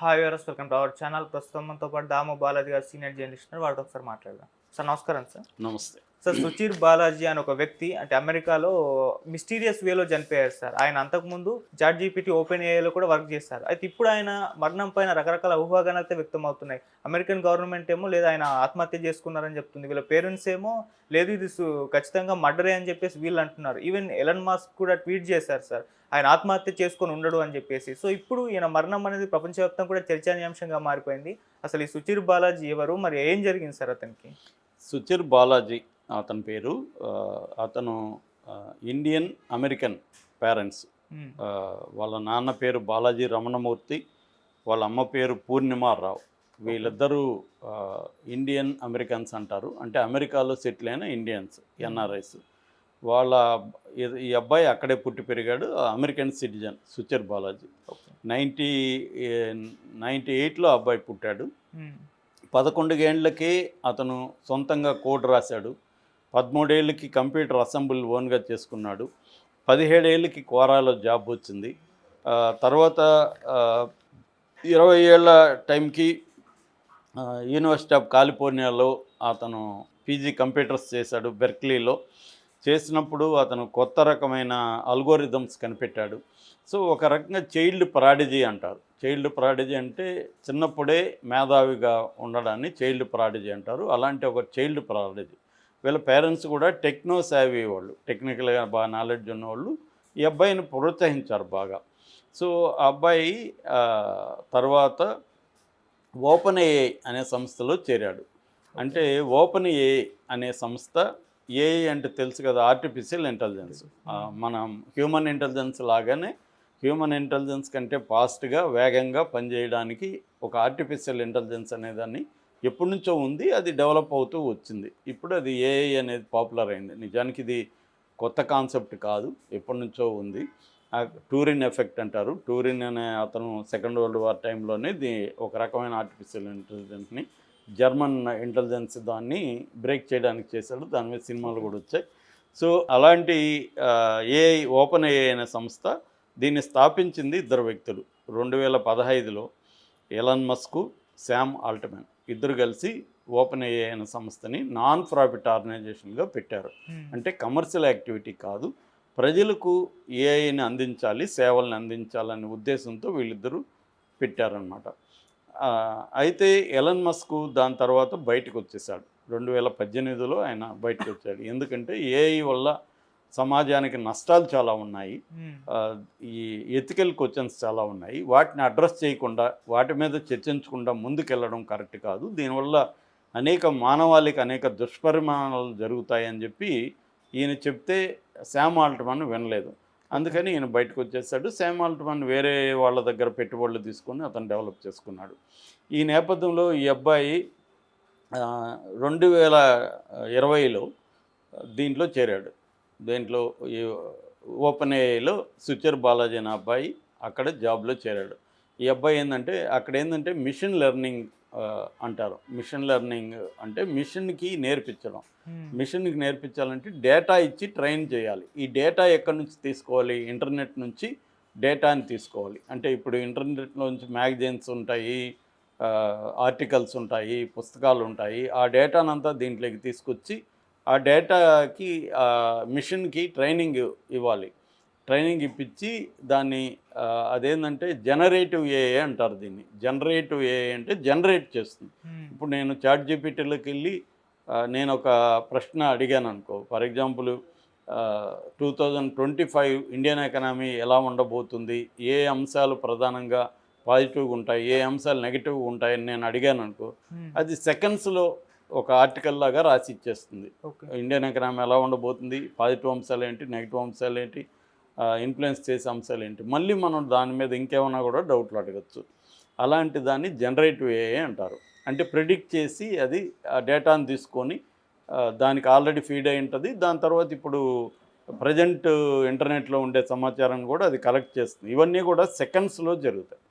Hi వరస్ welcome to our channel ప్రస్తుతం మనతో పాటు దాము బాలాజీ గారు సీనియర్ జర్నలిస్ట్ ఉన్నారు. వారితో ఒకసారి మాట్లాడదాం. సార్ నమస్కారం సార్. నమస్తే. సార్ సుచీర్ బాలాజీ అని ఒక వ్యక్తి అంటే అమెరికాలో మిస్టీరియస్ వేలో చనిపోయారు సార్. ఆయన అంతకుముందు చాట్ జీపీటీ ఓపెన్ ఏఐలో కూడా వర్క్ చేస్తారు అయితే ఇప్పుడు ఆయన మరణం పైన రకరకాల ఊహాగానాలు అయితే వ్యక్తం అవుతున్నాయి అమెరికన్ గవర్నమెంట్ ఏమో లేదా ఆయన ఆత్మహత్య చేసుకున్నారని చెప్తుంది. వీళ్ళ పేరెంట్స్ ఏమో లేదు ఇది సు- ఖచ్చితంగా మర్డరే అని చెప్పేసి వీళ్ళు అంటున్నారు. ఈవెన్ ఎలన్ మాస్క్ కూడా ట్వీట్ చేశారు సార్. ఆయన ఆత్మహత్య చేసుకొని ఉండడు అని చెప్పేసి. సో ఇప్పుడు ఈయన మరణం అనేది ప్రపంచవ్యాప్తం కూడా చర్చనీయాంశంగా మారిపోయింది. అసలు ఈ సుచీర్ బాలాజీ ఎవరు? మరి ఏం జరిగింది సార్ అతనికి? సుచిర్ బాలాజీ అతని పేరు అతను ఇండియన్ అమెరికన్ పేరెంట్స్ వాళ్ళ నాన్న పేరు బాలాజీ రమణమూర్తి వాళ్ళ అమ్మ పేరు పూర్ణిమారావు. వీళ్ళిద్దరూ ఇండియన్ అమెరికన్స్ అంటారు. అంటే అమెరికాలో సెటిల్ అయిన ఇండియన్స్ ఎన్ఆర్ఐస్ వాళ్ళ ఈ- అబ్బాయి అక్కడే పుట్టి పెరిగాడు American citizen Suchir Balaji. Ninety ninety ఎయిట్లో అబ్బాయి పుట్టాడు. పదకొండు ఏళ్ళకే అతను సొంతంగా కోడ్ రాశాడు. పదమూడేళ్ళకి కంప్యూటర్ అసెంబ్లీ ఓన్గా చేసుకున్నాడు. పదిహేడేళ్ళకి కోరాలో జాబ్ వచ్చింది. తర్వాత ఇరవై ఏళ్ళ టైంకి యూనివర్సిటీ ఆఫ్ కాలిఫోర్నియాలో అతను పీజీ కంప్యూటర్స్ చేశాడు బెర్క్లీలో. చేసినప్పుడు అతను కొత్త రకమైన అల్గోరిథమ్స్ కనిపెట్టాడు. సో ఒక రకంగా చైల్డ్ ప్రాడిజీ అంటారు. చైల్డ్ ప్రాడిజీ అంటే చిన్నప్పుడే మేధావిగా ఉండడాన్ని చైల్డ్ ప్రాడిజీ అంటారు. అలాంటి ఒక చైల్డ్ ప్రాడిజీ. వీళ్ళ పేరెంట్స్ కూడా టెక్నో సేవీ వాళ్ళు. టెక్నికల్గా బాగా నాలెడ్జ్ ఉన్నవాళ్ళు ఈ అబ్బాయిని ప్రోత్సహించారు బాగా. సో ఆ అబ్బాయి తర్వాత ఓపెన్ ఏఐ అనే సంస్థలో చేరాడు. అంటే ఓపెన్ ఏఐ అనే సంస్థ ఏఐ అంటే తెలుసు కదా ఆర్టిఫిషియల్ ఇంటెలిజెన్స్. మనం హ్యూమన్ ఇంటెలిజెన్స్ లాగానే హ్యూమన్ ఇంటెలిజెన్స్ కంటే ఫాస్ట్గా వేగంగా పనిచేయడానికి ఒక ఆర్టిఫిషియల్ ఇంటెలిజెన్స్ అనేదాన్ని ఎప్పటి నుంచో ఉంది అది డెవలప్ అవుతూ వచ్చింది. ఇప్పుడు అది ఏఐ అనేది పాపులర్ అయింది. నిజానికి ఇది కొత్త కాన్సెప్ట్ కాదు ఎప్పటి నుంచో ఉంది. ఆ టూరిన్ ఎఫెక్ట్ అంటారు. టూరిన్ అనే అతను సెకండ్ వరల్డ్ వార్ టైంలోనే దీ ఒక రకమైన ఆర్టిఫిషియల్ ఇంటెలిజెన్స్ని జర్మన్ ఇంటెలిజెన్స్ దాన్ని బ్రేక్ చేయడానికి చేశాడు. దాని మీద సినిమాలు కూడా వచ్చాయి. సో అలాంటి ఏఐ ఓపెన్ ఏఐ అనే సంస్థ దీన్ని స్థాపించింది ఇద్దరు వ్యక్తులు. రెండు వేల పదహైదులో ఎలన్ మస్కు శామ్ ఆల్టమెన్. ఇద్దరు కలిసి ఓపెన్ ఏఐ అనే సంస్థని నాన్ ప్రాఫిట్ ఆర్గనైజేషన్గా పెట్టారు. అంటే కమర్షియల్ యాక్టివిటీ కాదు. ప్రజలకు ఏఐని అందించాలి సేవల్ని అందించాలనే ఉద్దేశంతో వీళ్ళిద్దరూ పెట్టారనమాట అయితే ఎలన్ మస్క్ దాని తర్వాత బయటకు వచ్చేసాడు రెండు వేల పద్దెనిమిదిలో ఆయన బయటకు వచ్చాడు ఎందుకంటే ఏఐ వల్ల సమాజానికి నష్టాలు చాలా ఉన్నాయి. ఈ ఎథికల్ క్వశ్చన్స్ చాలా ఉన్నాయి. వాటిని అడ్రస్ చేయకుండా వాటి మీద చర్చించకుండా ముందుకెళ్ళడం కరెక్ట్ కాదు. దీనివల్ల అనేక మానవాళికి అనేక దుష్పరిమాణాలు జరుగుతాయని చెప్పి ఈయన చెప్తే శామ్ ఆల్ట్మన్ వినలేదు. అందుకని ఈయన బయటకు వచ్చేసాడు. శామ్ ఆల్ట్మన్ వేరే వాళ్ళ దగ్గర పెట్టుబడులు తీసుకొని అతను డెవలప్ చేసుకున్నాడు. ఈ నేపథ్యంలో ఈ అబ్బాయి రెండు వేల ఇరవైలో దీంట్లో చేరాడు. దేంట్లో ఈ ఓపెన్ ఏఐలో సుచర్ బాలాజీ అనే అబ్బాయి అక్కడ జాబ్లో చేరాడు. ఈ అబ్బాయి ఏంటంటే అక్కడ ఏంటంటే మిషన్ లెర్నింగ్ అంటారు. మిషన్ లెర్నింగ్ అంటే మిషన్కి నేర్పించడం. మిషన్కి నేర్పించాలంటే డేటా ఇచ్చి ట్రైన్ చేయాలి. ఈ డేటా ఎక్కడి నుంచి తీసుకోవాలి? ఇంటర్నెట్ నుంచి డేటాని తీసుకోవాలి. అంటే ఇప్పుడు ఇంటర్నెట్లో నుంచి మ్యాగజైన్స్ ఉంటాయి ఆర్టికల్స్ ఉంటాయి పుస్తకాలు ఉంటాయి. ఆ డేటానంతా దీంట్లోకి తీసుకొచ్చి ఆ డేటాకి ఆ మిషన్కి ట్రైనింగ్ ఇవ్వాలి. ట్రైనింగ్ ఇప్పించి దాన్ని అదేంటంటే జనరేటివ్ ఏఏ అంటారు దీన్ని. జనరేటివ్ ఏఏ అంటే జనరేట్ చేస్తుంది. ఇప్పుడు నేను చాట్ జీపీటీలోకి వెళ్ళి నేను ఒక ప్రశ్న అడిగాను అనుకో for example two thousand twenty five Indian economy ఎలా ఉండబోతుంది? ఏ అంశాలు ప్రధానంగా పాజిటివ్గా ఉంటాయి ఏ అంశాలు నెగిటివ్గా ఉంటాయని నేను అడిగాను అనుకో అది సెకండ్స్లో ఒక ఆర్టికల్ లాగా రాసి ఇచ్చేస్తుంది. ఇండియన్ ఎకనామీ ఎలా ఉండబోతుంది? పాజిటివ్ అంశాలు ఏంటి? నెగిటివ్ అంశాలు ఏంటి? ఇన్ఫ్లుయెన్స్ చేసే అంశాలు ఏంటి? మళ్ళీ మనం దాని మీద ఇంకేమైనా కూడా డౌట్లు అడగచ్చు. అలాంటి దాన్ని జనరేటివ్ ఏఏ అంటారు. అంటే ప్రిడిక్ట్ చేసి అది ఆ డేటాను తీసుకొని దానికి ఆల్రెడీ ఫీడ్ అయి ఉంటుంది. దాని తర్వాత ఇప్పుడు ప్రజెంట్ ఇంటర్నెట్లో ఉండే సమాచారాన్ని కూడా అది కలెక్ట్ చేస్తుంది. ఇవన్నీ కూడా సెకండ్స్లో జరుగుతాయి.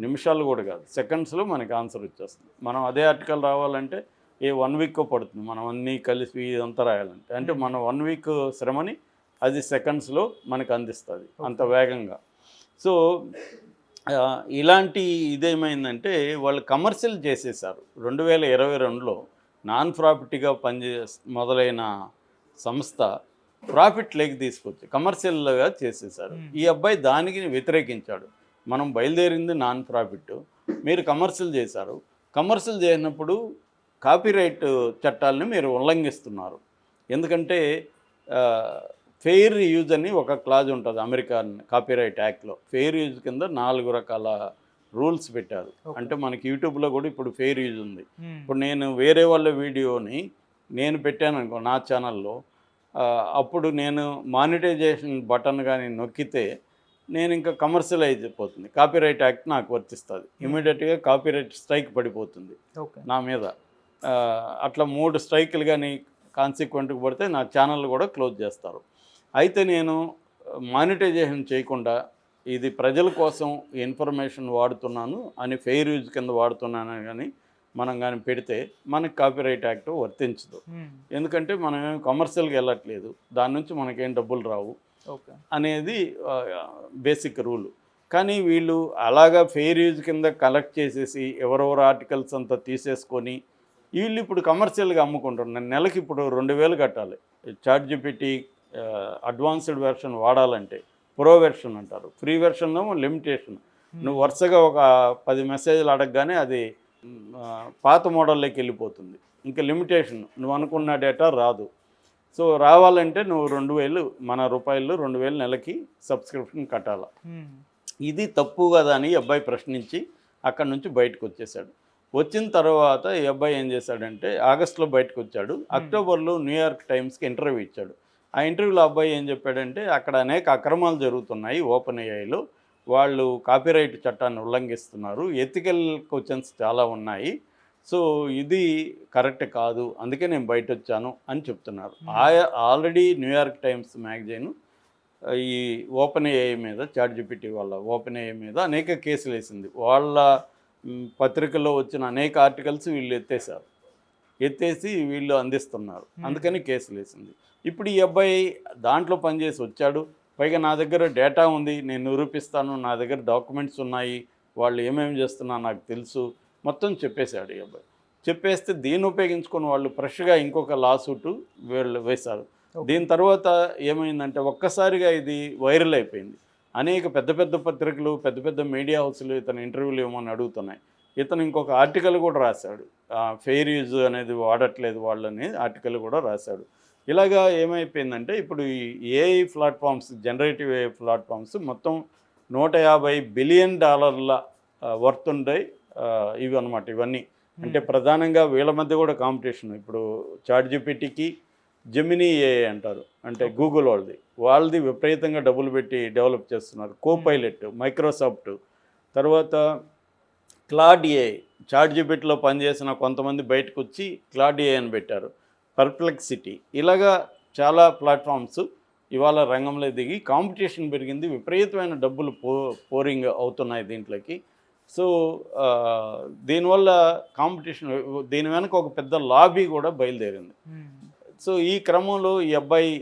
నిమిషాలు కూడా కాదు. సెకండ్స్లో మనకి ఆన్సర్ వచ్చేస్తుంది. మనం అదే ఆర్టికల్ రావాలంటే ఏ వన్ వీక్ పడుతుంది. మనం అన్నీ కలిసి ఇదంతా రాయాలంటే. అంటే మన వన్ వీక్ శ్రమని అది సెకండ్స్లో మనకు అందిస్తుంది అంత వేగంగా. సో ఇలాంటి ఇదేమైందంటే వాళ్ళు కమర్షియల్ చేసేసారు. రెండు వేల ఇరవై రెండులో నాన్ ప్రాఫిట్గా పనిచే మొదలైన సంస్థ ప్రాఫిట్ లేకి తీసుకొచ్చి కమర్షియల్గా చేసేసారు. ఈ అబ్బాయి దానికి వ్యతిరేకించాడు. మనం బయలుదేరింది నాన్ ప్రాఫిట్ మీరు కమర్షియల్ చేశారు. కమర్షియల్ చేసినప్పుడు కాపీరైట్ చట్టాలని మీరు ఉల్లంఘిస్తున్నారు. ఎందుకంటే ఫెయిర్ యూజ్ అని ఒక క్లాజ్ ఉంటుంది అమెరికన్ కాపీరైట్ యాక్ట్లో. ఫెయిర్ యూజ్ కింద నాలుగు రకాల రూల్స్ పెట్టారు. అంటే మనకి యూట్యూబ్లో కూడా ఇప్పుడు ఫెయిర్ యూజ్ ఉంది. ఇప్పుడు నేను వేరే వాళ్ళ వీడియోని నేను పెట్టాను అనుకో నా ఛానల్లో అప్పుడు నేను మానిటైజేషన్ బటన్ కానీ నొక్కితే నేను ఇంకా కమర్షియల్ అయిపోతుంది. కాపీరైట్ యాక్ట్ నాకు వర్తిస్తుంది. ఇమీడియట్గా కాపీరైట్ స్ట్రైక్ పడిపోతుంది నా మీద. అట్లా మూడు స్ట్రైకులు కానీ కాన్సిక్వెంట్గా పడితే నా ఛానల్ కూడా క్లోజ్ చేస్తారు. అయితే నేను మానిటైజేషన్ చేయకుండా ఇది ప్రజల కోసం ఇన్ఫర్మేషన్ వాడుతున్నాను అని ఫెయిర్ యూజ్ కింద వాడుతున్నాను కానీ మనం కానీ పెడితే మనకి కాపీరైట్ యాక్ట్ వర్తించదు. ఉమ్, ఎందుకంటే మనం ఏం కమర్షియల్గా వెళ్ళట్లేదు. దాని నుంచి మనకేం డబ్బులు రావు అనేది బేసిక్ రూల్ కానీ వీళ్ళు అలాగా ఫెయిర్ యూజ్ కింద కలెక్ట్ చేసేసి ఎవరెవరు ఆర్టికల్స్ అంతా తీసేసుకొని వీళ్ళు ఇప్పుడు కమర్షియల్గా అమ్ముకుంటున్నారు. నెలకి ఇప్పుడు రెండు వేలు కట్టాలి. చార్ట్ జీపీటీ అడ్వాన్స్డ్ వెర్షన్ వాడాలంటే ప్రో వెర్షన్ అంటారు. ఫ్రీ వెర్షన్లో లిమిటేషన్. నువ్వు వరుసగా ఒక పది మెసేజ్లు అడగగానే అది పాత మోడల్లోకి వెళ్ళిపోతుంది. ఇంకా లిమిటేషన్ నువ్వు అనుకున్న డేటా రాదు. సో రావాలంటే నువ్వు రెండు వేలు మన రూపాయలు రెండు వేలు నెలకి సబ్స్క్రిప్షన్ కట్టాలి. ఇది తప్పు కదా అని అబ్బాయి ప్రశ్నించి అక్కడి నుంచి బయటకు వచ్చేసాడు. వచ్చిన తర్వాత ఈ అబ్బాయి ఏం చేశాడంటే ఆగస్టులో బయటకు వచ్చాడు అక్టోబర్లో న్యూయార్క్ టైమ్స్కి ఇంటర్వ్యూ ఇచ్చాడు. ఆ ఇంటర్వ్యూలో అబ్బాయి ఏం చెప్పాడంటే అక్కడ అనేక అక్రమాలు జరుగుతున్నాయి ఓపెన్ ఏఐలో. వాళ్ళు కాపీరైట్ చట్టాన్ని ఉల్లంఘిస్తున్నారు. ఎథికల్ క్వశ్చన్స్ చాలా ఉన్నాయి. సో ఇది కరెక్ట్ కాదు అందుకే నేను బయట వచ్చాను అని చెప్తున్నారు. ఆ- already New York Times magazine ఈ ఓపెన్ ఏఐ మీద చాట్ జీపీటీ వాళ్ళ ఓపెన్ ఏఐ మీద అనేక కేసులు వేసింది వాళ్ళ పత్రికల్లో వచ్చిన అనేక ఆర్టికల్స్ వీళ్ళు ఎత్తేసారు ఎత్తేసి వీళ్ళు అందిస్తున్నారు. అందుకని కేసులు వేసింది ఇప్పుడు ఈ అబ్బాయి దాంట్లో పనిచేసి వచ్చాడు. పైగా నా దగ్గర డేటా ఉంది నేను నిరూపిస్తాను నా దగ్గర డాక్యుమెంట్స్ ఉన్నాయి వాళ్ళు ఏమేమి చేస్తున్నా నాకు తెలుసు. మొత్తం చెప్పేశాడు ఈ అబ్బాయి. చెప్పేస్తే దీన్ని ఉపయోగించుకొని వాళ్ళు ఫ్రెష్గా ఇంకొక లాసూట్ వీళ్ళు వేశారు. దీని తర్వాత ఏమైందంటే ఒక్కసారిగా ఇది వైరల్ అయిపోయింది. అనేక పెద్ద పెద్ద పత్రికలు పెద్ద పెద్ద మీడియా హౌస్లు ఇతను ఇంటర్వ్యూలు ఏమని అడుగుతున్నాయి. ఇతను ఇంకొక ఆర్టికల్ కూడా రాశాడు. ఫెయిర్ యూజ్ అనేది వాడట్లేదు వాళ్ళని ఆర్టికల్ కూడా రాశాడు. ఇలాగా ఏమైపోయిందంటే ఇప్పుడు ఈ AI platforms generative AI platforms మొత్తం నూట యాభై బిలియన్ డాలర్ల వర్త్ ఉండే ఇవి అనమాట ఇవన్నీ. అంటే ప్రధానంగా వీళ్ళ మధ్య కూడా కాంపిటీషన్. ఇప్పుడు చాట్ జీపీటీకి జెమినీ ఏఐ అంటారు. అంటే గూగుల్ వాళ్ళది. వాళ్ళది విపరీతంగా డబ్బులు పెట్టి డెవలప్ చేస్తున్నారు. కో పైలట్ మైక్రోసాఫ్ట్ తర్వాత క్లాడ్ ఏఐ చాట్ జీపీటీలో పనిచేసిన కొంతమంది బయటకు వచ్చి క్లాడ్ ఏఐ అని పెట్టారు. పర్ప్లెక్సిటీ ఇలాగా చాలా ప్లాట్ఫామ్స్ ఇవాళ రంగంలో దిగి కాంపిటీషన్ పెరిగింది. విపరీతమైన డబ్బులు పో పోరింగ్ అవుతున్నాయి దీంట్లోకి. సో దీనివల్ల కాంపిటీషన్ దీని వెనక ఒక పెద్ద లాబీ కూడా బయలుదేరింది. ఉమ్, సో ఈ క్రమంలో ఈ అబ్బాయి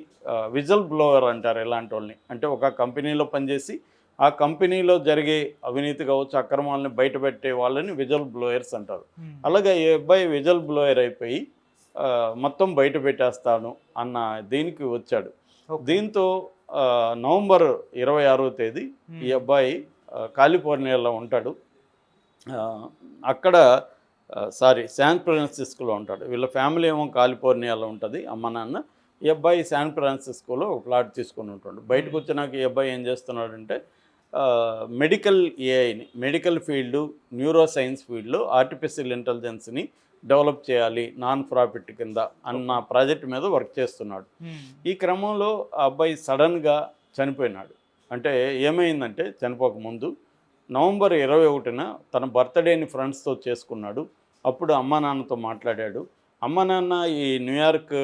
విజల్ బ్లోవర్ అంటారు ఇలాంటి వాళ్ళని అంటే ఒక కంపెనీలో పనిచేసి ఆ కంపెనీలో జరిగే అవినీతి కావచ్చు అక్రమాలని బయటపెట్టే వాళ్ళని విజల్ బ్లోయర్స్ అంటారు. అలాగే ఈ అబ్బాయి విజల్ బ్లోయర్ అయిపోయి మొత్తం బయట పెట్టేస్తాను అన్న దీనికి వచ్చాడు. దీంతో నవంబర్ ఇరవై ఆరో తేదీ ఈ అబ్బాయి కాలిఫోర్నియాలో ఉంటాడు. అక్కడ సారీ శాన్ ఫ్రాన్సిస్కోలో ఉంటాడు. వీళ్ళ ఫ్యామిలీ ఏమో కాలిఫోర్నియాలో ఉంటుంది అమ్మ నాన్న. ఈ అబ్బాయి శాన్ ఫ్రాన్సిస్కోలో ఒక ప్లాట్ తీసుకొని ఉంటాడు. బయటకు వచ్చినాక ఈ అబ్బాయి ఏం చేస్తున్నాడంటే మెడికల్ ఏఐని మెడికల్ ఫీల్డ్ న్యూరో సైన్స్ ఫీల్డ్లో ఆర్టిఫిషియల్ ఇంటెలిజెన్స్ని డెవలప్ చేయాలి నాన్ ప్రాఫిట్ కింద అన్న ప్రాజెక్ట్ మీద వర్క్ చేస్తున్నాడు. ఉమ్, ఈ క్రమంలో ఆ అబ్బాయి సడన్గా చనిపోయినాడు. అంటే ఏమైందంటే చనిపోక ముందు నవంబర్ ఇరవై ఒకటిన తన బర్త్డేని ఫ్రెండ్స్తో చేసుకున్నాడు. అప్పుడు అమ్మా నాన్నతో మాట్లాడాడు. అమ్మ నాన్న ఈ న్యూయార్క్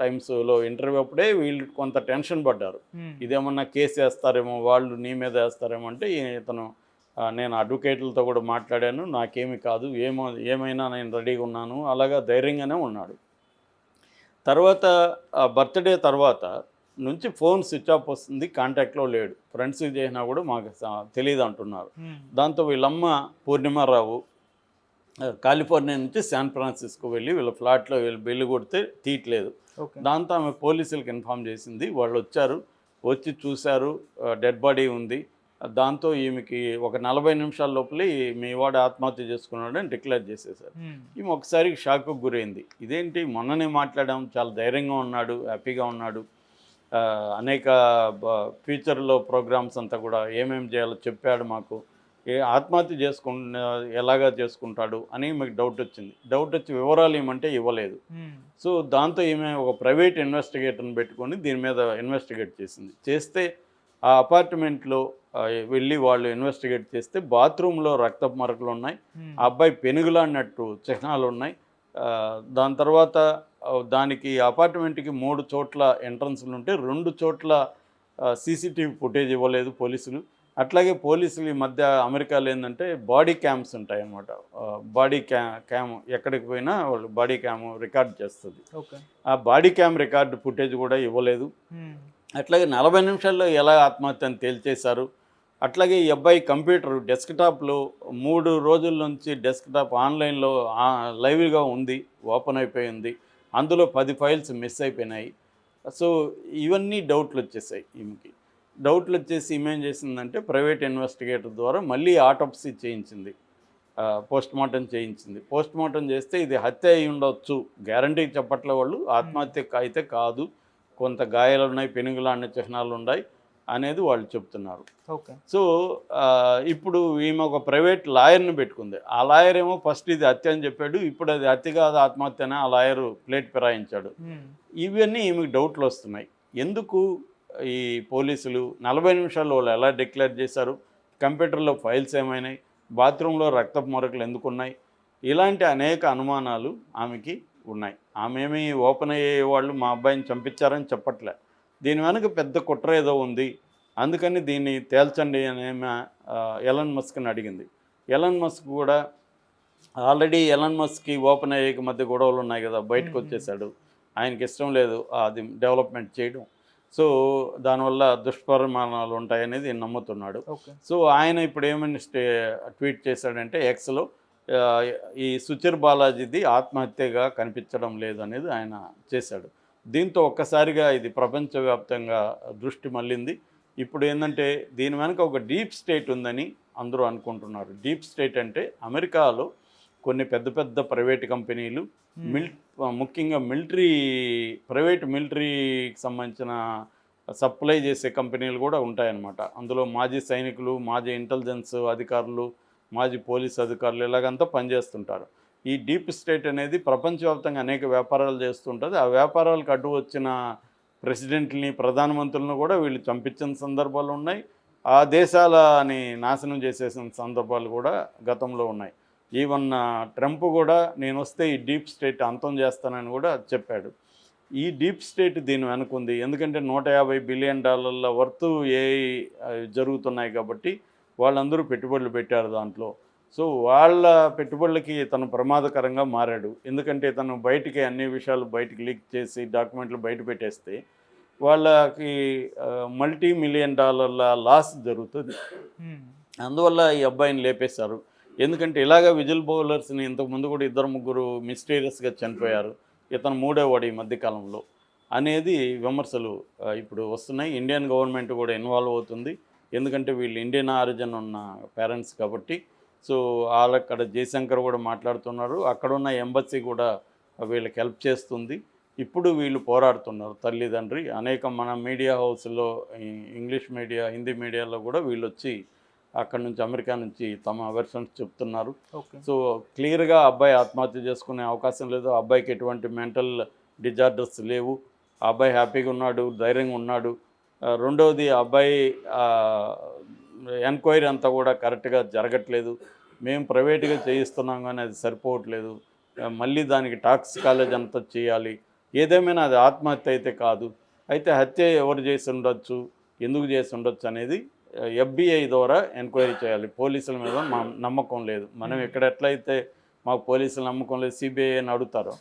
టైమ్స్లో ఇంటర్వ్యూ అప్పుడే వీళ్ళు కొంత టెన్షన్ పడ్డారు. ఇదేమన్నా కేసు వేస్తారేమో వాళ్ళు నీ మీద వేస్తారేమో అంటే ఇతను నేను అడ్వకేట్లతో కూడా మాట్లాడాను నాకేమి కాదు ఏమో ఏమైనా నేను రెడీగా ఉన్నాను అలాగా ధైర్యంగానే ఉన్నాడు. తర్వాత బర్త్డే తర్వాత నుంచి ఫోన్ స్విచ్ ఆఫ్ వస్తుంది కాంటాక్ట్లో లేడు. ఫ్రెండ్స్కి చేసినా కూడా మాకు తెలియదు అంటున్నారు. దాంతో వీళ్ళమ్మ పూర్ణిమారావు కాలిఫోర్నియా నుంచి శాన్ ఫ్రాన్సిస్కో వెళ్ళి వీళ్ళ ఫ్లాట్లో వీళ్ళు బిల్లు కొడితే తీయట్లేదు. దాంతో ఆమె పోలీసులకు ఇన్ఫామ్ చేసింది. వాళ్ళు వచ్చారు వచ్చి చూశారు డెడ్ బాడీ ఉంది. దాంతో ఈమెకి ఒక నలభై నిమిషాల లోపలే మీ వాడు ఆత్మహత్య చేసుకున్నాడని డిక్లేర్ చేసేసారు. ఈమె ఒకసారి షాక్కు గురైంది. ఇదేంటి? మొన్ననే మాట్లాడాం చాలా ధైర్యంగా ఉన్నాడు హ్యాపీగా ఉన్నాడు. అనేక ఫ్యూచర్లో ప్రోగ్రామ్స్ అంతా కూడా ఏమేమి చేయాలో చెప్పాడు మాకు. ఏ ఆత్మహత్య చేసుకున్న ఎలాగా చేసుకుంటాడు అని మీకు డౌట్ వచ్చింది. డౌట్ వచ్చి వివరాలు ఏమంటే ఇవ్వలేదు. సో దాంతో ఈమె ఒక ప్రైవేట్ ఇన్వెస్టిగేటర్ని పెట్టుకొని దీని మీద ఇన్వెస్టిగేట్ చేసింది. చేస్తే ఆ అపార్ట్మెంట్లో వెళ్ళి వాళ్ళు ఇన్వెస్టిగేట్ చేస్తే బాత్రూంలో రక్తపు మరకలు ఉన్నాయి. ఆ అబ్బాయి పెనుగులాడినట్టు చిహ్నాలు ఉన్నాయి. దాని తర్వాత దానికి అపార్ట్మెంట్కి మూడు చోట్ల ఎంట్రన్స్లు ఉంటే రెండు చోట్ల సీసీటీవీ ఫుటేజ్ ఇవ్వలేదు పోలీసులు. అట్లాగే పోలీసులు ఈ మధ్య అమెరికాలో ఏంటంటే బాడీ క్యామ్స్ ఉంటాయి అన్నమాట బాడీ క్యా క్యామ్ ఎక్కడికి పోయినా వాళ్ళు బాడీ క్యామ్ రికార్డ్ చేస్తుంది. ఆ బాడీ క్యామ్ రికార్డు ఫుటేజ్ కూడా ఇవ్వలేదు. అట్లాగే నలభై నిమిషాల్లో ఎలా ఆత్మహత్య అని తేల్చేశారు అట్లాగే ఈ అబ్బాయి కంప్యూటర్ డెస్క్టాప్లో మూడు రోజుల నుంచి డెస్క్టాప్ ఆన్లైన్లో లైవ్గా ఉంది ఓపెన్ అయిపోయింది అందులో పది ఫైల్స్ మిస్ అయిపోయినాయి. సో ఇవన్నీ డౌట్లు వచ్చేసాయి ఈమెకి. డౌట్లు వచ్చేసి ఈమె ఏం చేసిందంటే ప్రైవేట్ ఇన్వెస్టిగేటర్ ద్వారా మళ్ళీ ఆటోప్సీ చేయించింది. పోస్ట్ మార్టం చేయించింది. పోస్ట్ మార్టం చేస్తే ఇది హత్య అయి ఉండొచ్చు. గ్యారంటీ చెప్పట్లే వాళ్ళు. ఆత్మహత్య అయితే కాదు. కొంత గాయాలు ఉన్నాయి పెనుగులాడిన చిహ్నాలు ఉన్నాయి అనేది వాళ్ళు చెప్తున్నారు. ఓకే. సో ఇప్పుడు ఈమె ఒక ప్రైవేట్ లాయర్ని పెట్టుకుంది. ఆ లాయర్ ఏమో ఫస్ట్ ఇది హత్య అని చెప్పాడు. ఇప్పుడు అది హత్య కాదు ఆత్మహత్య అని ఆ లాయర్ ప్లేట్ ఫిరాయించాడు. ఇవన్నీ ఈమెకు డౌట్లు వస్తున్నాయి ఎందుకు? ఈ పోలీసులు నలభై నిమిషాల్లో వాళ్ళు ఎలా డిక్లేర్ చేశారు? కంప్యూటర్లో ఫైల్స్ ఏమైనాయి? బాత్రూంలో రక్తపు మరకలు ఎందుకు ఉన్నాయి ఇలాంటి అనేక అనుమానాలు ఆమెకి ఉన్నాయి. ఆమె ఏమి ఓపెన్ అయ్యే వాళ్ళు మా అబ్బాయిని చంపించారని చెప్పట్లే. దీని వెనక పెద్ద కుట్ర ఏదో ఉంది. అందుకని దీన్ని తేల్చండి అని ఆమె, ఎలన్ మస్క్ని అడిగింది. ఎలన్ మస్క్ కూడా ఆల్రెడీ ఎలన్ మస్క్కి ఓపెన్ అయ్యేకి మధ్య గొడవలు ఉన్నాయి కదా బయటకు. వచ్చేసాడు ఆయనకి ఇష్టం లేదు అది డెవలప్మెంట్ చేయడం. సో దానివల్ల దుష్పరిమాణాలు ఉంటాయనేది నమ్ముతున్నాడు. సో ఆయన ఇప్పుడు ఏమని స్టే ట్వీట్ చేశాడంటే ఎక్స్లో ఈ సుచిర్ బాలాజీది ఆత్మహత్యగా కనిపించడం లేదు అనేది ఆయన చేశాడు. దీంతో ఒక్కసారిగా ఇది ప్రపంచవ్యాప్తంగా దృష్టి మళ్ళింది. ఇప్పుడు ఏంటంటే దీని వెనక ఒక డీప్ స్టేట్ ఉందని అందరూ అనుకుంటున్నారు. డీప్ స్టేట్ అంటే అమెరికాలో కొన్ని పెద్ద పెద్ద ప్రైవేట్ కంపెనీలు మిల్ ముఖ్యంగా మిలిటరీ ప్రైవేట్ మిలిటరీకి సంబంధించిన సప్లై చేసే కంపెనీలు కూడా ఉంటాయన్నమాట. అందులో మాజీ సైనికులు మాజీ ఇంటెలిజెన్స్ అధికారులు మాజీ పోలీస్ అధికారులు ఇలాగంతా పనిచేస్తుంటారు. ఈ డీప్ స్టేట్ అనేది ప్రపంచవ్యాప్తంగా అనేక వ్యాపారాలు చేస్తుంటుంది. ఆ వ్యాపారాలకు అడ్డు వచ్చిన ప్రెసిడెంట్ని ప్రధానమంత్రులను కూడా వీళ్ళు చంపించిన సందర్భాలు ఉన్నాయి. ఆ దేశాలని నాశనం చేసేసిన సందర్భాలు కూడా గతంలో ఉన్నాయి. ఈవెన్ ట్రంప్ కూడా నేను వస్తే ఈ డీప్ స్టేట్ అంతం చేస్తానని కూడా చెప్పాడు. ఈ డీప్ స్టేట్ దీని వెనుకుంది ఎందుకంటే నూట యాభై బిలియన్ డాలర్ల వర్త్ ఏ జరుగుతున్నాయి కాబట్టి వాళ్ళందరూ పెట్టుబడులు పెట్టారు దాంట్లో. సో వాళ్ళ పెట్టుబడులకి తను ప్రమాదకరంగా మారాడు. ఎందుకంటే తను బయటికి అన్ని విషయాలు బయటికి లీక్ చేసి డాక్యుమెంట్లు బయట పెట్టేస్తే వాళ్ళకి మల్టీ మిలియన్ డాలర్ల లాస్ జరుగుతుంది. అందువల్ల ఈ అబ్బాయిని లేపేశారు. ఎందుకంటే ఇలాగ విజిల్ బౌలర్స్ని ఇంతకుముందు కూడా ఇద్దరు ముగ్గురు మిస్టీరియస్గా చనిపోయారు. ఇతను మూడేవాడు ఈ మధ్యకాలంలో అనేది విమర్శలు ఇప్పుడు వస్తున్నాయి. ఇండియన్ గవర్నమెంట్ కూడా ఇన్వాల్వ్ అవుతుంది. ఎందుకంటే వీళ్ళు ఇండియన్ ఆరిజిన్ ఉన్న పేరెంట్స్ కాబట్టి. సో వాళ్ళక్కడ జయశంకర్ కూడా మాట్లాడుతున్నారు. అక్కడ ఉన్న ఎంబసీ కూడా వీళ్ళకి హెల్ప్ చేస్తుంది. ఇప్పుడు వీళ్ళు పోరాడుతున్నారు తల్లిదండ్రి. అనేక మన మీడియా హౌస్లో ఇంగ్లీష్ మీడియా హిందీ మీడియాలో కూడా వీళ్ళు వచ్చి అక్కడ నుంచి అమెరికా నుంచి తమ వెర్షన్స్ చెప్తున్నారు. సో క్లియర్గా అబ్బాయి ఆత్మహత్య చేసుకునే అవకాశం లేదు. అబ్బాయికి ఎటువంటి మెంటల్ డిజార్డర్స్ లేవు. అబ్బాయి హ్యాపీగా ఉన్నాడు ధైర్యంగా ఉన్నాడు. రెండవది అబ్బాయి ఎంక్వైరీ అంతా కూడా కరెక్ట్గా జరగట్లేదు. మేము ప్రైవేట్గా చేయిస్తున్నాం కానీ అది సరిపోవట్లేదు. మళ్ళీ దానికి టాక్స్ కాలేజ్ అంతా చేయాలి. ఏదేమైనా అది ఆత్మహత్య అయితే కాదు. అయితే హత్య ఎవరు చేసి ఉండొచ్చు? ఎందుకు చేసి ఉండొచ్చు అనేది ఎఫ్బిఐ ద్వారా ఎంక్వైరీ చేయాలి పోలీసుల మీద మా నమ్మకం లేదు మనం. ఇక్కడ ఎట్లయితే మాకు పోలీసులు నమ్మకం లేదు సిబిఐ అని అడుగుతారో